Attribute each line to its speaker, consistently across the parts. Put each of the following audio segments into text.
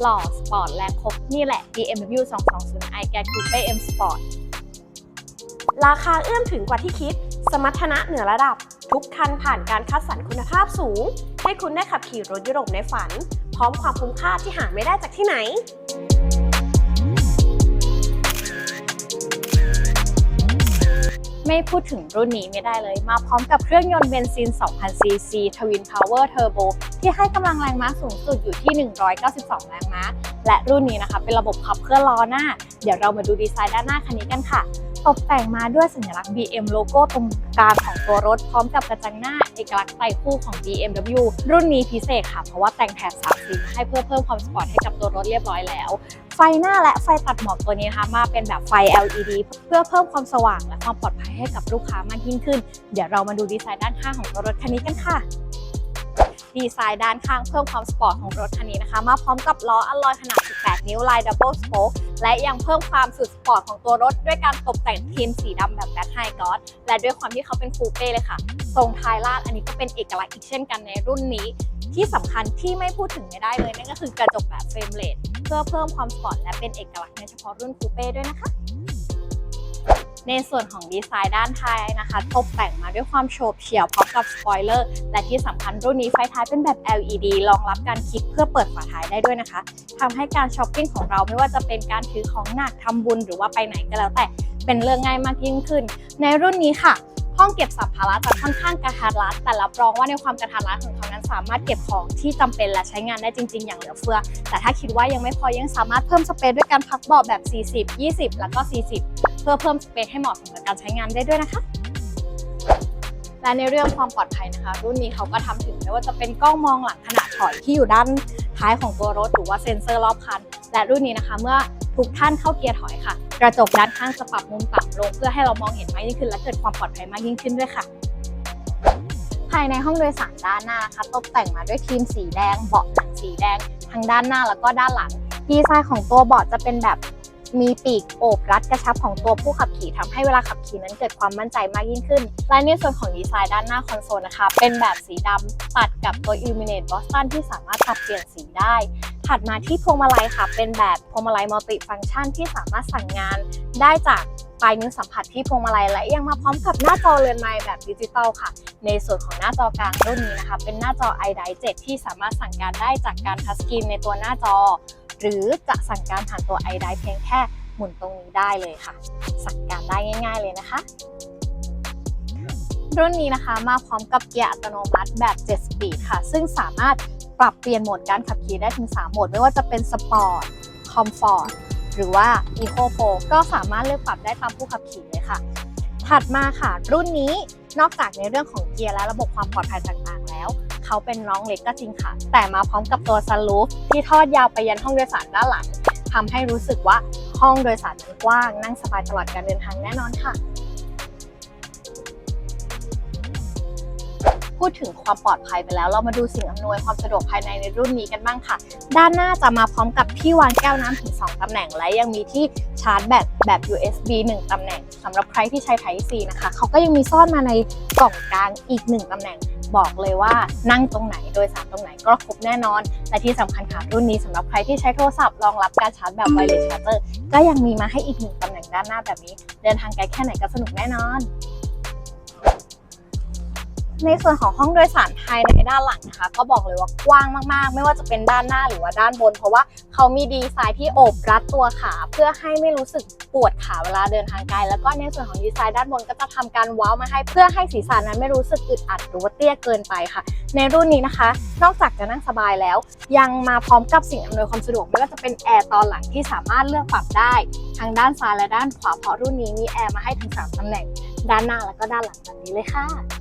Speaker 1: หล่อสปอร์ตแรงครบนี่แหละ BMW 220i g a Coupe M Sport
Speaker 2: ราคาเอื้อมถึงกว่าที่คิด สมรรถนะเหนือระดับ ทุกคันผ่านการคัดสรรคุณภาพสูง ให้คุณได้ขับขี่รถยุโรปในฝัน พร้อมความคุ้มค่าที่หาไม่ได้จากที่ไหน
Speaker 1: ไม่พูดถึงรุ่นนี้ไม่ได้เลย มาพร้อมกับเครื่องยนต์เบนซิน 2,000ซีซี Twin Power Turbo ที่ให้กำลังแรงม้าสูงสุดอยู่ที่ 192 แรงม้า และรุ่นนี้นะคะ เป็นระบบขับเคลื่อนล้อหน้า เดี๋ยวเรามาดูดีไซน์ด้านหน้าคันนี้กันค่ะ ตกแต่งมาด้วยสัญลักษณ์ BM โลโก้ตรงกลางของตัวรถ พร้อมกับกระจังหน้าเอกลักษณ์ไตคู่ของ BMW รุ่นนี้พิเศษค่ะ เพราะว่าแต่งแถบสามสีให้เพื่อเพิ่มความสปอร์ตให้กับตัวรถเรียบร้อยแล้ว ไฟหน้าและไฟตัดหมอกตัวนี้นะคะมาเป็นแบบไฟ LED เพื่อเพิ่มความสว่างและความปลอดภัยให้กับลูกค้ามากยิ่งขึ้น เดี๋ยวเรามาดูดีไซน์ด้านข้างของตัวรถคันนี้กันค่ะ ดีไซน์ด้านข้างเพิ่มความสปอร์ตของรถคันนี้นะคะ มาพร้อมกับล้ออัลลอยขนาด 18 นิ้วลายดับเบิลสโป๊กและยังเพิ่มความสุดสปอร์ตของตัวรถ ด้วยการตกแต่งทีมสีดำแบบแบ็คไฮกอสและด้วยความที่เขาเป็นคูเป้เลยค่ะ ทรงท้ายลาดอันนี้ก็เป็นเอกลักษณ์อีกเช่นกันในรุ่นนี้ ที่สำคัญที่ไม่พูดถึงไม่ได้เลยนั่นก็คือกระจกแบบเฟรมเลสเพื่อเพิ่มความสปอร์ตและเป็นเอกลักษณ์ในเฉพาะรุ่นคูเป้ด้วยนะคะ ในส่วนของดีไซน์ด้านท้ายนะคะ ตกแต่งมาด้วยความโฉบเฉี่ยวพร้อมกับสปอยเลอร์ และที่สำคัญรุ่นนี้ไฟท้ายเป็นแบบ LED รองรับการคลิกเพื่อเปิดฝาท้ายได้ด้วยนะคะทำให้การช้อปปิ้งของเราไม่ว่าจะเป็นการถือของหนักทำบุญหรือว่าไปไหนก็แล้วแต่เป็นเรื่องง่ายมากยิ่งขึ้น ในรุ่นนี้ค่ะห้องเก็บสัมภาระจะค่อนข้างกระทัดรัดแต่รับรองว่าในความกระทัดรัดของเขานั้นสามารถเก็บของที่จำเป็นและใช้งานได้จริง ๆ อย่างเหลือเฟือ แต่ถ้าคิดว่ายังไม่พอยังสามารถเพิ่มสเปซด้วยการพักเบาะแบบ 40 20 แล้วก็ 40 เพื่อเพิ่มสเปซให้เหมาะสมกับการใช้งานได้ด้วยนะคะ และในเรื่องความปลอดภัยนะคะ รุ่นนี้เขาก็ทำถึงไม่ว่าจะเป็นกล้องมองหลังขนาดถอยที่อยู่ด้านท้ายของตัวรถหรือว่าเซ็นเซอร์รอบคัน และรุ่นนี้นะคะเมื่อทุกท่านเข้าเกียร์ถอยค่ะ กระจกด้านข้างจะปรับมุมต่ำลง เพื่อให้เรามองเห็นมากยิ่งขึ้น และเกิดความปลอดภัยมากยิ่งขึ้นด้วยค่ะ ภายในห้องโดยสารด้านหน้านะคะตกแต่งมาด้วยทีมสีแดง เบาะหนังสีแดง ทั้งด้านหน้าแล้วก็ด้านหลัง ดีไซน์ของตัวเบาะจะเป็นแบบ มีปีกโอบรัดกระชับของตัวผู้ขับขี่ทำให้เวลาขับขี่นั้นเกิดความมั่นใจมากยิ่งขึ้น และในส่วนของดีไซน์ด้านหน้าคอนโซลนะคะ เป็นแบบสีดำตัดกับตัว Illuminate Boston ที่สามารถปรับเปลี่ยนสีได้ ถัดมาที่พวงมาลัยค่ะ เป็นแบบพวงมาลัยมัลติฟังก์ชันที่สามารถสั่งงานได้จากปลายนิ้วสัมผัสที่พวงมาลัยและยังมาพร้อมกับหน้าจอเรือนไม้แบบดิจิตอลค่ะ ในส่วนของหน้าจอกลางรุ่นนี้นะคะ เป็นหน้าจอ iDrive 7ที่สามารถสั่งการได้จากการทัชสกรีนในตัวหน้าจอ หรือจะสั่งการผ่านตัว iDrive เพียงแค่หมุนตรงนี้ได้เลยค่ะ สั่งการได้ง่าย ๆเลยนะคะ รุ่นนี้นะคะมาพร้อมกับเกียร์อัตโนมัติแบบ 7 สปีดค่ะ ซึ่งสามารถปรับเปลี่ยนโหมดการขับขี่ได้ถึง 3 โหมด ไม่ว่าจะเป็นสปอร์ตคอมฟอร์ตหรือว่า Eco Pro ก็สามารถเลือกปรับได้ตามผู้ขับขี่เลยค่ะ ถัดมาค่ะ รุ่นนี้นอกจากในเรื่องของเกียร์และระบบความปลอดภัยต่าง เขาเป็นน้องเล็กก็จริงค่ะ แต่มาพร้อมกับตัวซันรูฟที่ทอดยาวไปยันห้องโดยสารด้านหลังทำให้รู้สึกว่าห้องโดยสารนั้นกว้างนั่งสบายตลอดการเดินทางแน่นอนค่ะ พูดถึงความปลอดภัยไปแล้ว เรามาดูสิ่งอำนวยความสะดวกภายในในรุ่นนี้กันบ้างค่ะ ด้านหน้าจะมาพร้อมกับที่วางแก้วน้ำถึง 2ตำแหน่งและยังมีที่ชาร์จแบตแบบ USB 1ตำแหน่งสำหรับใครที่ใช้ Type C นะคะ เขาก็ยังมีซ่อนมาในกล่องกลางอีก 1ตำแหน่ง บอกเลยว่านั่งตรงไหนโดยสารตรงไหนก็ครบแน่นอน และที่สำคัญค่ะรุ่นนี้สำหรับใครที่ใช้โทรศัพท์รองรับการชาร์จแบบ wireless charger ก็ยังมีมาให้อีกหนึ่งตำแหน่งด้านหน้าแบบนี้ เดินทางไกลแค่ไหนก็สนุกแน่นอน ในส่วนของห้องโดยสารภายในด้านหลังนะคะ ก็บอกเลยว่ากว้างมากๆ ไม่ว่าจะเป็นด้านหน้าหรือว่าด้านบน เพราะว่าเขามีดีไซน์ที่โอบรัดตัวขาเพื่อให้ไม่รู้สึกปวดขาเวลาเดินทางไกลแล้วก็ในส่วนของดีไซน์ด้านบนก็จะทำการว้ามาให้เพื่อให้ศีรษะนั้นไม่รู้สึกอึดอัดหรือว่าเตี้ยเกินไปค่ะ ในรุ่นนี้นะคะ นอกจากจะนั่งสบายแล้ว ยังมาพร้อมกับสิ่งอำนวยความสะดวกไม่ว่าจะเป็นแอร์ตอนหลังที่สามารถเลือกปรับได้ทั้งด้านซ้ายและด้านขวาเพราะรุ่นนี้มีแอร์มาให้ถึงสามตำแหน่งด้านหน้าแล้วก็ด้านหลังแบบนี้เลยค่ะ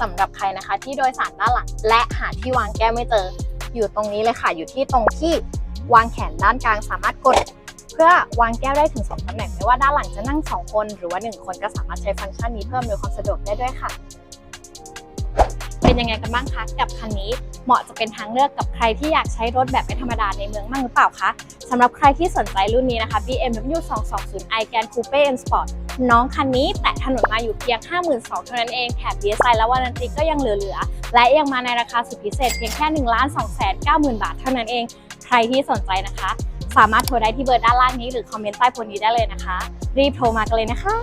Speaker 1: สำหรับใครนะคะ ที่โดยสารด้านหลัง และหาที่วางแก้วไม่เจอ อยู่ตรงนี้เลยค่ะ อยู่ที่ตรงที่วางแขนด้านกลางสามารถกด เพื่อวางแก้วได้ถึง2ตำแหน่งไม่ว่าด้านหลังจะนั่ง 2 คนหรือว่า 1 คนก็สามารถใช้ฟังก์ชันนี้เพิ่มโดยความสะดวกได้ด้วยค่ะ เป็นยังไงกันบ้างคะกับคันนี้เหมาะจะเป็นทางเลือกกับใครที่อยากใช้รถแบบไม่ธรรมดาในเมืองบ้างหรือเปล่าคะสำหรับใครที่สนใจรุ่นนี้นะคะ BMW 220i Grand Coupe M Sport น้องคันนี้แตะถนนมาอยู่เพียง 52,000เท่านั้นเองแถม DSI และวารันตีก็ยังเหลือๆ และยังมาในราคาสุดพิเศษเพียงแค่1 2 9 0 0 0 บาทเท่านั้นเอง ใครที่สนใจนะคะ สามารถโทรได้ที่เบอร์ด้านล่างนี้หรือคอมเมนต์ใต้โพสต์นี้ได้เลยนะคะ รีบโทรมากันเลยนะคะ